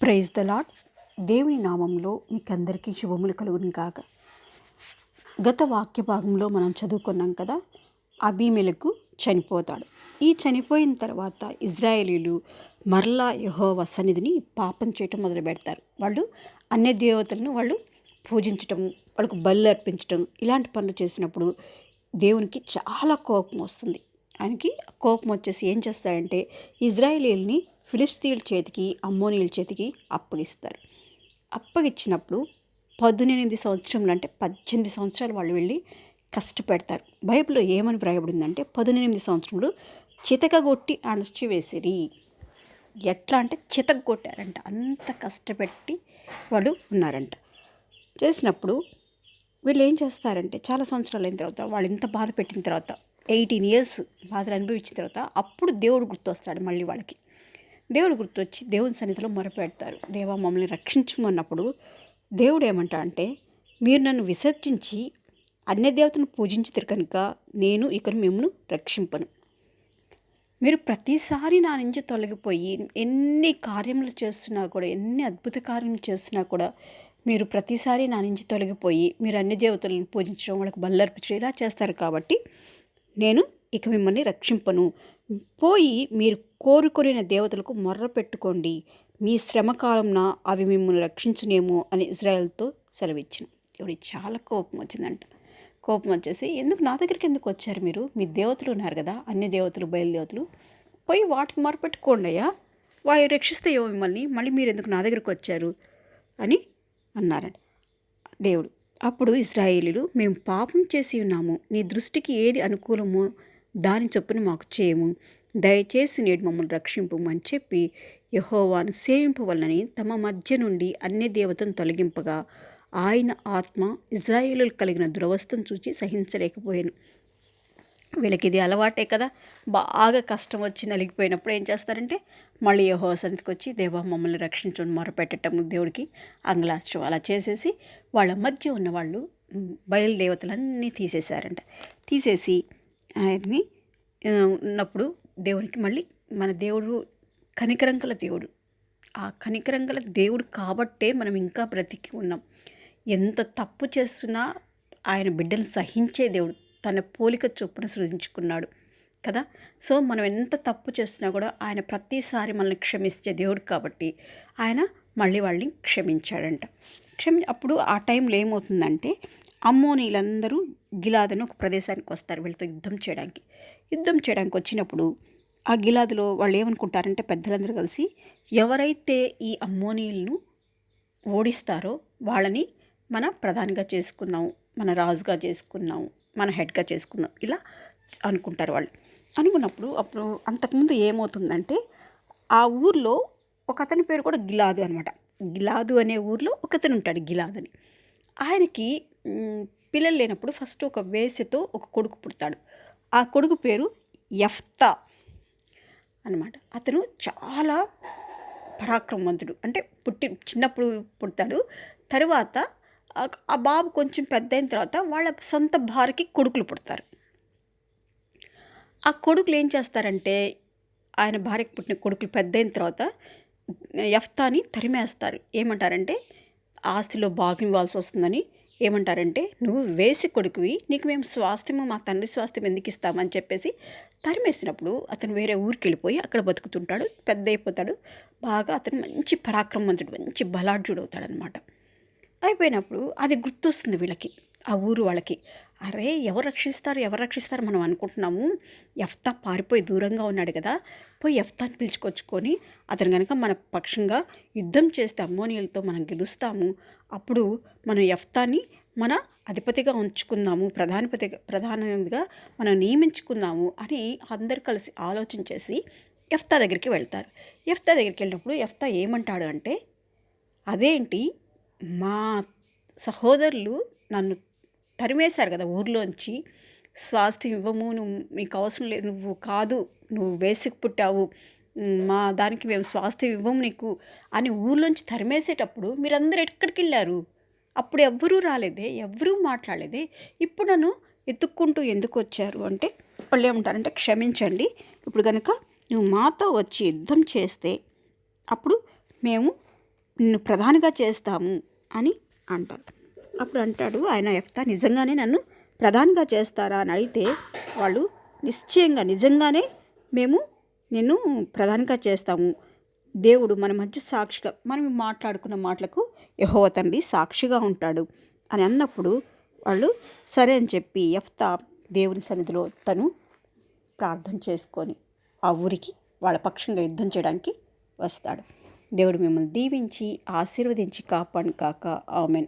Praise the lord దేవుని నామంలో మీకు అందరికీ శుభములు కలుగును కాక గత వాక్య భాగంలో మనం చదువుకున్నాం కదా అభిమెలకు చనిపోతాడు. ఈ చనిపోయిన తర్వాత ఇజ్రాయేలీలు మరలా యహోవ సన్నిధిని పాపం చేయటం మొదలు పెడతారు. వాళ్ళు అన్య దేవతలను వాళ్ళు పూజించటం వాళ్ళకు బలు అర్పించటం ఇలాంటి పనులు చేసినప్పుడు దేవునికి చాలా కోపం వస్తుంది. ఆయనకి కోపం వచ్చేసి ఏం చేస్తాడంటే ఇజ్రాయేలీల్ని ఫిలిస్తీన్ల చేతికి అమ్మోనీల చేతికి అప్పగిస్తారు. అప్పగిచ్చినప్పుడు పద్దెనిమిది సంవత్సరములు అంటే పద్దెనిమిది సంవత్సరాలు వాళ్ళు వెళ్ళి కష్టపెడతారు. బైబిల్లో ఏమని వ్రాయబడిందంటే పద్దెనిమిది సంవత్సరంలో చితకగొట్టి అణచివేసిరి. ఎట్లా అంటే చితగొట్టారంట అంత కష్టపెట్టి వాళ్ళు ఉన్నారంట. చేసినప్పుడు వీళ్ళు ఏం చేస్తారంటే చాలా సంవత్సరాలు అయిన తర్వాత వాళ్ళు ఇంత బాధ పెట్టిన తర్వాత ఎయిటీన్ ఇయర్స్ బాధలు అనుభవించిన తర్వాత అప్పుడు దేవుడు గుర్తొస్తాడు మళ్ళీ వాళ్ళకి. దేవుడు గుర్తొచ్చి దేవుని సన్నిధిలో మొరపెడతారు. దేవా మమ్మల్ని రక్షించమన్నప్పుడు దేవుడు ఏమంటా అంటే మీరు నన్ను విసర్జించి అన్య దేవతను పూజించితే కనుక నేను ఇక మిమ్మల్ని రక్షింపను. మీరు ప్రతిసారి నా నుంచి తొలగిపోయి ఎన్ని కార్యములు చేస్తున్నా కూడా ఎన్ని అద్భుత కార్యములు చేస్తున్నా కూడా మీరు ప్రతిసారి నా నుంచి తొలగిపోయి మీరు అన్ని దేవతలను పూజించడం వాళ్ళకి బల్లర్పించడం ఇలా చేస్తారు కాబట్టి నేను ఇక మిమ్మల్ని రక్షింపను. పోయి మీరు కోరుకొనిన దేవతలకు మొర్ర పెట్టుకోండి. మీ శ్రమకాలంన అవి మిమ్మల్ని రక్షించనేమో అని ఇజ్రాయెల్తో సెలవిచ్చిన. ఇవి చాలా కోపం వచ్చిందంట. కోపం వచ్చేసి ఎందుకు నా దగ్గరికి ఎందుకు వచ్చారు మీరు? మీ దేవతలు ఉన్నారు కదా అన్ని దేవతలు బయలుదేవతలు. పోయి వాటికి మొరపెట్టుకోండి అయ్యా. వాయు రక్షిస్తాయో మిమ్మల్ని. మళ్ళీ మీరు ఎందుకు నా దగ్గరకు వచ్చారు? అని అన్నారంట. దేవుడు అప్పుడు ఇస్రాయేలీలు మేము పాపం చేసి ఉన్నాము. నీ దృష్టికి ఏది అనుకూలమో దాని చొప్పున మాకు చేయము. దయచేసి నేడు మమ్మల్ని రక్షింపు అని చెప్పి యహోవాను సేవింపవలనని తమ మధ్య నుండి అన్ని దేవతను తొలగింపగా ఆయన ఆత్మ ఇజ్రాయేలు కలిగిన దురవస్థను చూచి సహించలేకపోయాను. వీళ్ళకి ఇది అలవాటే కదా. బాగా కష్టం వచ్చి నలిగిపోయినప్పుడు ఏం చేస్తారంటే మళ్ళీ యహో సన్నిధికి వచ్చి దేవా మమ్మల్ని రక్షించడం మొరపెట్టడం దేవుడికి అంగలార్చడం అలా చేసేసి వాళ్ళ మధ్య ఉన్న వాళ్ళు బయలుదేవతలన్నీ తీసేశారంట. తీసేసి ఆయన్ని ఉన్నప్పుడు దేవునికి మళ్ళీ మన దేవుడు కనికరంగల దేవుడు. ఆ కనికరంగల దేవుడు కాబట్టే మనం ఇంకా బ్రతికి ఉన్నాం. ఎంత తప్పు చేస్తున్నా ఆయన బిడ్డను సహించే దేవుడు. తన పోలిక చొప్పున సృజించుకున్నాడు కదా? సో మనం ఎంత తప్పు చేస్తున్నా కూడా ఆయన ప్రతిసారి మనల్ని క్షమించే దేవుడు కాబట్టి ఆయన మళ్ళీ వాళ్ళని క్షమించాడంట. క్షమి అప్పుడు ఆ టైంలో ఏమవుతుందంటే అమ్మోనీలందరూ గిలాదని ఒక ప్రదేశానికి వస్తారు వీళ్ళతో యుద్ధం చేయడానికి. యుద్ధం చేయడానికి వచ్చినప్పుడు ఆ గిలాదులో వాళ్ళు ఏమనుకుంటారంటే పెద్దలందరూ కలిసి ఎవరైతే ఈ అమ్మోనీలను ఓడిస్తారో వాళ్ళని మన ప్రధానిగా చేసుకున్నాము మన రాజుగా చేసుకున్నాము మన హెడ్గా చేసుకుందాం. ఇలా అనుకుంటారు వాళ్ళు. అనుకున్నప్పుడు అప్పుడు అంతకుముందు ఏమవుతుందంటే ఆ ఊర్లో ఒక అతని పేరు కూడా గిలాదు అనమాట. గిలాదు అనే ఊర్లో ఒక అతను ఉంటాడు గిలాదు అని ఆయనకి పిల్లలు లేనప్పుడు ఫస్ట్ ఒక వేసెతో ఒక కొడుకు పుడతాడు. ఆ కొడుకు పేరు యఫ్తా అనమాట. అతను చాలా పరాక్రమవంతుడు. అంటే పుట్టి చిన్నప్పుడు పుడతాడు. తరువాత ఆ బాబు కొంచెం పెద్ద అయిన తర్వాత వాళ్ళ సొంత భార్యకి కొడుకులు పుడతారు. ఆ కొడుకులు ఏం చేస్తారంటే ఆయన భార్యకు పుట్టిన కొడుకులు పెద్ద అయిన తర్వాత ఎఫ్తాని తరిమేస్తారు. ఏమంటారంటే ఆస్తిలో భాగం ఇవ్వాల్సి వస్తుందని ఏమంటారంటే నువ్వు వేసి కొడుకువి నీకు మేము స్వాస్థ్యము మా తండ్రి స్వాస్థ్యం ఎందుకు ఇస్తామని చెప్పేసి తరిమేసినప్పుడు అతను వేరే ఊరికి వెళ్ళిపోయి అక్కడ బతుకుతుంటాడు పెద్ద అయిపోతాడు బాగా అతను మంచి పరాక్రమవంతుడు మంచి బలాఢ్యుడు అవుతాడనమాట అయిపోయినప్పుడు అది గుర్తొస్తుంది వీళ్ళకి ఆ ఊరు వాళ్ళకి. అరే ఎవరు రక్షిస్తారు ఎవరు రక్షిస్తారు మనం అనుకుంటున్నాము? ఎఫ్తా పారిపోయి దూరంగా ఉన్నాడు కదా పోయి ఎఫ్తాని పిలుచుకొచ్చుకొని అతను కనుక మన పక్షంగా యుద్ధం చేస్తే అమ్మోనియలతో మనం గెలుస్తాము అప్పుడు మనం ఎఫ్తాని మన అధిపతిగా ఉంచుకుందాము ప్రధానపతి ప్రధానంగా మనం నియమించుకుందాము అని అందరు కలిసి ఆలోచన చేసి ఎఫ్తా దగ్గరికి వెళ్తారు. ఎఫ్తా దగ్గరికి వెళ్ళినప్పుడు ఎఫ్తా ఏమంటాడు అంటే అదేంటి? మా సహోదరులు నన్ను తరిమేశారు కదా ఊర్లోంచి. స్వాస్థ్యం ఇవ్వము నువ్వు మీకు అవసరం లేదు నువ్వు కాదు నువ్వు వేసుకు పుట్టావు మా దానికి మేము స్వాస్థ్యం ఇవ్వము నీకు అని ఊర్లోంచి తరిమేసేటప్పుడు మీరందరూ ఎక్కడికి వెళ్ళారు? అప్పుడు ఎవ్వరూ రాలేదే ఎవ్వరూ మాట్లాడలేదే. ఇప్పుడు నన్ను ఎత్తుక్కుంటూ ఎందుకు వచ్చారు అంటే వాళ్ళు ఏమంటారంటే క్షమించండి ఇప్పుడు కనుక నువ్వు మాతో వచ్చి యుద్ధం చేస్తే అప్పుడు మేము నిన్ను ప్రధానిగా చేస్తాము అని అంటారు. అప్పుడు అంటాడు ఆయన ఎఫ్తా నిజంగానే నన్ను ప్రధానిగా చేస్తారా? అని అడిగితే వాళ్ళు నిశ్చయంగా నిజంగానే మేము నిన్ను ప్రధానిగా చేస్తాము. దేవుడు మన మధ్య సాక్షిగా మనం మాట్లాడుకున్న మాటలకు యహోవ తండ్రి సాక్షిగా ఉంటాడు. అని అన్నప్పుడు వాళ్ళు సరే అని చెప్పి ఎఫ్తా దేవుని సన్నిధిలో తను ప్రార్థన చేసుకొని ఆ ఊరికి వాళ్ళ పక్షంగా యుద్ధం చేయడానికి వస్తాడు. దేవుడు మిమ్మల్ని దీవించి ఆశీర్వదించి కాపాడు కాక. ఆమెన్.